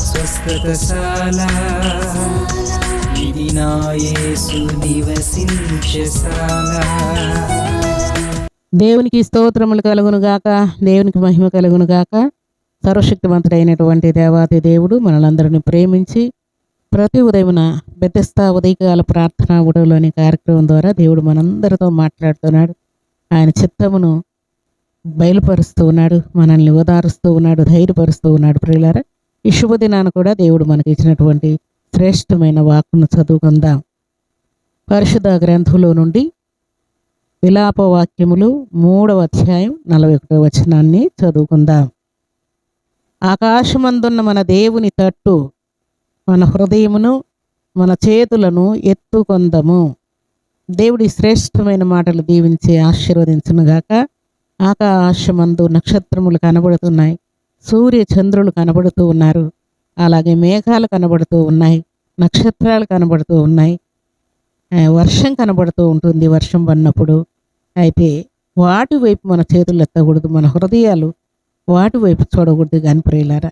స్వస్థతశాల. ఇది నివసించశాల దేవునికి స్తోత్రములు కలుగును గాక దేవునికి మహిమ కలుగును గాక సర్వశక్తివంతుడైనటువంటి దేవాది దేవుడు మనలందరినీ ప్రేమించి ప్రతి ఉదయమున బెతస్తా ఉదయకాల ప్రార్థన ఉడవలోని కార్యక్రమం ద్వారా దేవుడు మనందరితో మాట్లాడుతున్నాడు. ఆయన చిత్తమును బయలుపరుస్తూ ఉన్నాడు మనల్ని ఓదారుస్తూ ఉన్నాడు ధైర్యపరుస్తూ ఉన్నాడు. ప్రియులారా ఈ శుభదినాన కూడా దేవుడు మనకి ఇచ్చినటువంటి శ్రేష్టమైన వాక్కును చదువుకుందాం. పరిశుద్ధ గ్రంథంలో నుండి విలాప వాక్యములు మూడవ అధ్యాయం నలభై ఒకటో వచనాన్ని చదువుకుందాం. ఆకాశమందున్న మన దేవుని తట్టు మన హృదయమును మన చేతులను ఎత్తుకొందము. దేవుడి శ్రేష్టమైన మాటలు దీవించి ఆశీర్వదించునుగాక. ఆకాశమందు నక్షత్రములు కనబడుతున్నాయి. సూర్య చంద్రులు కనబడుతూ ఉన్నారు. అలాగే మేఘాలు కనబడుతూ ఉన్నాయి. నక్షత్రాలు కనబడుతూ ఉన్నాయి. వర్షం కనబడుతూ ఉంటుంది వర్షం పడినప్పుడు. అయితే వాటి వైపు మన చేతులు ఎత్తకూడదు మన హృదయాలు వాటి వైపు చూడకూడదు కానీ ప్రియులారా.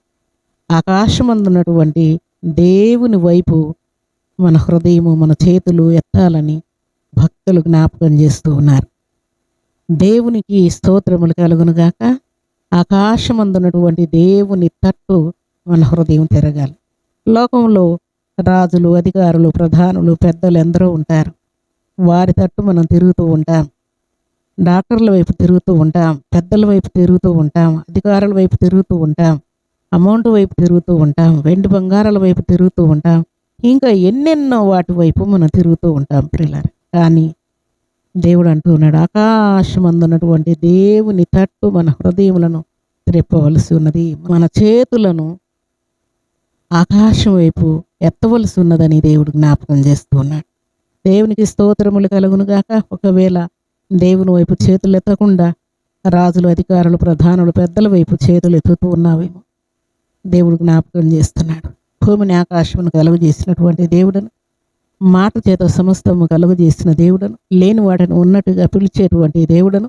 ఆకాశమందున్నటువంటి దేవుని వైపు మన హృదయము మన చేతులు ఎత్తాలని భక్తులు జ్ఞాపకం చేస్తూ ఉన్నారు. దేవునికి స్తోత్రములు కలుగునుగాక ఆకాశమందున్నటువంటి దేవుని తట్టు మన హృదయం తిరగాలి. లోకంలో రాజులు అధికారులు ప్రధానులు పెద్దలు ఎందరో ఉంటారు. వారి తట్టు మనం తిరుగుతూ ఉంటాం. డాక్టర్ల వైపు తిరుగుతూ ఉంటాం. పెద్దల వైపు తిరుగుతూ ఉంటాం. అధికారుల వైపు తిరుగుతూ ఉంటాం. అమౌంట్ వైపు తిరుగుతూ ఉంటాం. వెండి బంగారాల వైపు తిరుగుతూ ఉంటాం. ఇంకా ఎన్నెన్నో వాటి వైపు మనం తిరుగుతూ ఉంటాం ప్రిల్లర్ కానీ దేవుడు అంటూ ఉన్నాడు. ఆకాశం అందున్నటువంటి దేవుని తట్టు మన హృదయములను త్రెప్పవలసి ఉన్నది. మన చేతులను ఆకాశం వైపు ఎత్తవలసి ఉన్నదని దేవుడు జ్ఞాపకం చేస్తూ ఉన్నాడు. దేవునికి స్తోత్రములు కలుగునుగాక ఒకవేళ దేవుని వైపు చేతులు ఎత్తకుండా రాజులు అధికారులు ప్రధానులు పెద్దల వైపు చేతులు ఎత్తుతూ ఉన్నావేమో దేవుడు జ్ఞాపకం చేస్తున్నాడు. భూమిని ఆకాశమును కలుగు చేసినటువంటి దేవుడను మాట చేత సమస్తము కలుగజేసిన దేవుడను లేని వాడను ఉన్నట్టుగా పిలిచేటువంటి దేవుడను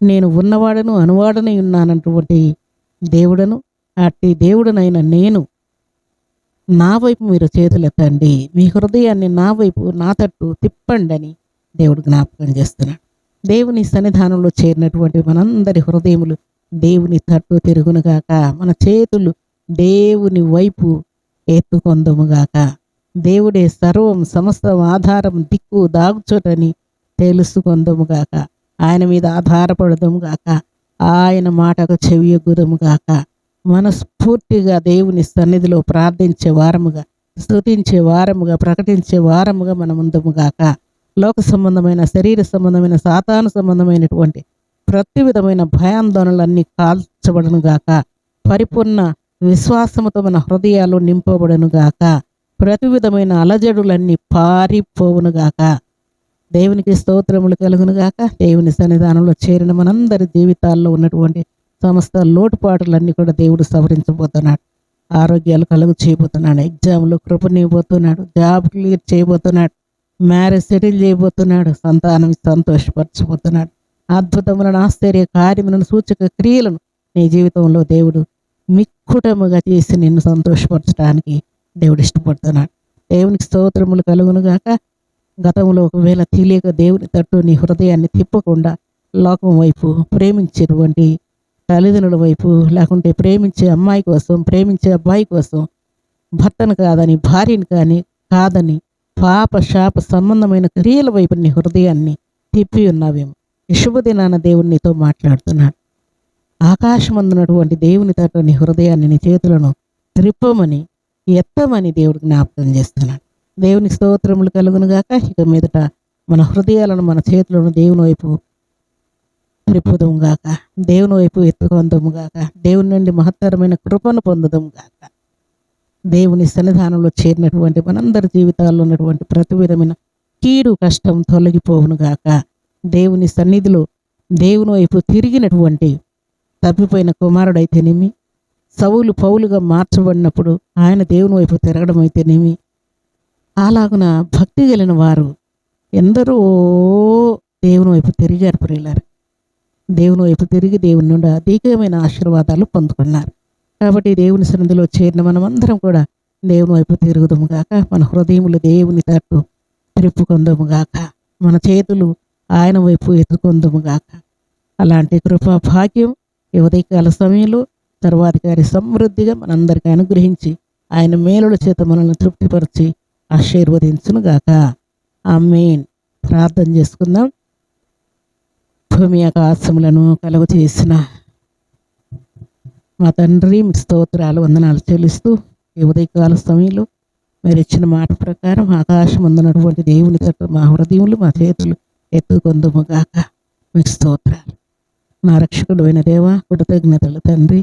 నేను ఉన్నవాడను అనువాడనై ఉన్నానటువంటి దేవుడను అట్టి దేవుడనైన నేను నా వైపు మీరు చేతులు ఎత్తండి మీ హృదయాన్ని నా వైపు నా తట్టు తిప్పండి అని దేవుడు జ్ఞాపకం చేస్తున్నాడు. దేవుని సన్నిధానంలో చేరినటువంటి మనందరి హృదయములు దేవుని తట్టు తిరుగునుగాక మన చేతులు దేవుని వైపు ఎత్తుకొందముగాక. దేవుడే సర్వం సమస్తం ఆధారం దిక్కు దాగుచుటని తెలుసుకొందముగాక ఆయన మీద ఆధారపడదముగాక ఆయన మాటకు చెవియొగ్గుదముగాక మనస్ఫూర్తిగా దేవుని సన్నిధిలో ప్రార్థించే వారముగా స్తుతించే వారముగా ప్రకటించే వారముగా మనం ఉందముగాక లోక సంబంధమైన శరీర సంబంధమైన సాతాను సంబంధమైనటువంటి ప్రతి విధమైన భయాందోళనలన్నీ కాల్చబడనుగాక పరిపూర్ణ విశ్వాసముతో మన హృదయాలు నింపబడనుగాక ప్రతి విధమైన అలజడులన్నీ పారిపోవునుగాక. దేవునికి స్తోత్రములు కలుగునుగాక. దేవుని సన్నిధానంలో చేరిన మనందరి జీవితాల్లో ఉన్నటువంటి సమస్త లోటుపాటులన్నీ కూడా దేవుడు సవరించబోతున్నాడు. ఆరోగ్యాలు కలుగు చేయబోతున్నాడు. ఎగ్జామ్లు కృపనివ్వబోతున్నాడు. జాబ్ క్లియర్ చేయబోతున్నాడు. మ్యారేజ్ సెటిల్ చేయబోతున్నాడు. సంతానం సంతోషపరచబోతున్నాడు. అద్భుతములను ఆశ్చర్య కార్యములను సూచక క్రియలను నీ జీవితంలో దేవుడు మిక్కుటముగా చేసి నిన్ను సంతోషపరచడానికి దేవుడు ఇష్టపడుతున్నాడు. దేవునికి స్తోత్రములు కలుగునుగాక గతంలో ఒకవేళ తెలియక దేవుని తట్టు నీ హృదయాన్ని తిప్పకుండా లోకం వైపు ప్రేమించేటువంటి తల్లిదండ్రుల వైపు లేకుంటే ప్రేమించే అమ్మాయి కోసం ప్రేమించే అబ్బాయి కోసం భర్తను కాదని భార్యను కానీ కాదని పాప శాప సంబంధమైన క్రియల వైపు నీ హృదయాన్ని తిప్పి ఉన్నావేమో. శుభదినాన దేవుడు నీతో మాట్లాడుతున్నాడు. ఆకాశమందునటువంటి దేవుని తట్టు నీ హృదయాన్ని నీ చేతులను త్రిప్పమని ఎత్తమని దేవుడు జ్ఞాపకం చేస్తున్నాడు. దేవుని స్తోత్రములు కలుగునుగాక ఇక మీదట మన హృదయాలను మన చేతులను దేవుని వైపు త్రిప్పుదము గాక. దేవుని వైపు ఎత్తుకొందము గాక. దేవుని నుండి మహత్తరమైన కృపను పొందదముగాక దేవుని సన్నిధానంలో చేరినటువంటి మనందరి జీవితాల్లో ఉన్నటువంటి ప్రతి విధమైన కీడు కష్టం తొలగిపోవును గాక. దేవుని సన్నిధిలో దేవుని వైపు తిరిగినటువంటి తప్పిపోయిన కుమారుడైతేనేమి సౌలు పౌలుగా మార్చబడినప్పుడు ఆయన దేవుని వైపు తిరగడం అయితేనేమి? అలాగున భక్తి కలిగిన వారు ఎందరో దేవుని వైపు తిరిగారు ప్రియులారు దేవుని వైపు తిరిగి దేవుని నుండి అధికమైన ఆశీర్వాదాలు పొందుకున్నారు. కాబట్టి దేవుని సన్నిధిలో చేరిన మనమందరం కూడా దేవుని వైపు తిరుగుదాము గాక మన హృదయములు దేవుని తట్టు తిప్పుకొందము గాక మన చేతులు ఆయన వైపు ఎత్తుకొందము గాక. అలాంటి కృపా భాగ్యం ఈ ఉదయకాల సమయంలో సర్వాధికారి గారి సమృద్ధిగా మనందరికీ అనుగ్రహించి ఆయన మేలుల చేత మనల్ని తృప్తిపరిచి ఆశీర్వదించును గాక మెయిన్ ప్రార్థన చేసుకుందాం. భూమి ఆకాశములను కలుగు చేసిన మా తండ్రి మీ స్తోత్రాలు వందనాలు చెల్లిస్తూ ఈ ఉదయకాల సమయంలో మీరు ఇచ్చిన మాట ప్రకారం ఆకాశం అందునటువంటి దేవుని తట్టు మా హృదయములు మా చేతులు ఎత్తుకొందుముగాక. గాక స్తోత్రాలు. నా రక్షకుడు అయిన దేవ కృతజ్ఞతలు తండ్రి.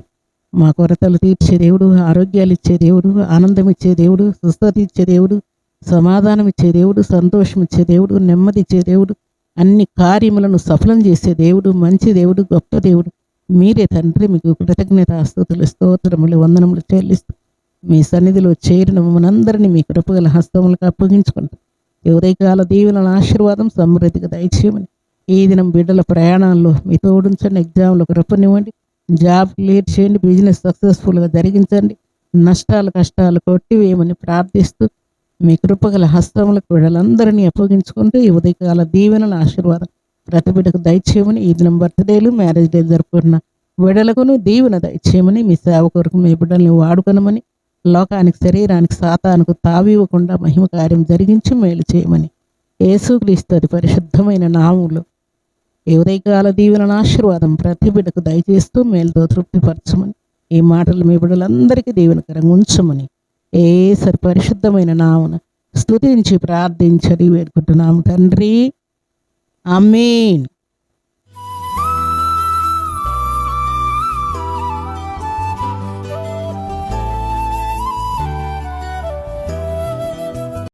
మా కొరతలు తీర్చే దేవుడు ఆరోగ్యాలు ఇచ్చే దేవుడు ఆనందం ఇచ్చే దేవుడు స్వస్థత ఇచ్చే దేవుడు సమాధానం ఇచ్చే దేవుడు సంతోషం ఇచ్చే దేవుడు నెమ్మది ఇచ్చే దేవుడు అన్ని కార్యములను సఫలం చేసే దేవుడు మంచి దేవుడు గొప్ప దేవుడు. మీరే తండ్రి మీకు కృతజ్ఞత ఆస్తుతులు స్తోత్రములు వందనములు చెల్లిస్తూ మీ సన్నిధిలో చేరిన మనందరినీ మీ కృపగల హస్తములకు అప్పగించుకుంటాం. ఉదయకాల దీవెనల ఆశీర్వాదం సమృద్ధిగా దయచేయమని. ఈ దినం బిడ్డల ప్రయాణాల్లో మీ తోడుంచండి ఎగ్జామ్లో కృపనివ్వండి. జాబ్ క్లియర్ చేయండి బిజినెస్ సక్సెస్ఫుల్గా జరిగించండి. నష్టాలు కష్టాలు కొట్టివేయమని ప్రార్థిస్తూ మీ కృపగల హస్తములకు వీళ్ళందరినీ అప్పగించుకుంటూ ఈ ఉదయకాల దీవెనల ఆశీర్వాదం ప్రతి బిడ్డకు దయచేయమని ఈ దినం బర్త్డేలు మ్యారేజ్ డే జరుపుకున్న విడలకును దీవెన దయచేయమని మీ సేవ కొరకు మీ బిడ్డల్ని వాడుకొనమని లోకానికి శరీరానికి సాతానికి తావివ్వకుండా మహిమ కార్యం జరిగించి మేలు చేయమని యేసుక్రీస్తు అది పరిశుద్ధమైన నామములు ఈ ఉదయకాల దీవెన ఆశీర్వాదం ప్రతి బిడ్డకు దయచేస్తూ మేలుతో తృప్తిపరచమని. ఈ మాటలు మీ బిడ్డలందరికీ దీవెనకరంగా ఉంచమని. ఏ సరి పరిశుద్ధమైన నామున స్తుతించి ప్రార్థించడి వేడుకుంటున్నాము తండ్రి. అమీన్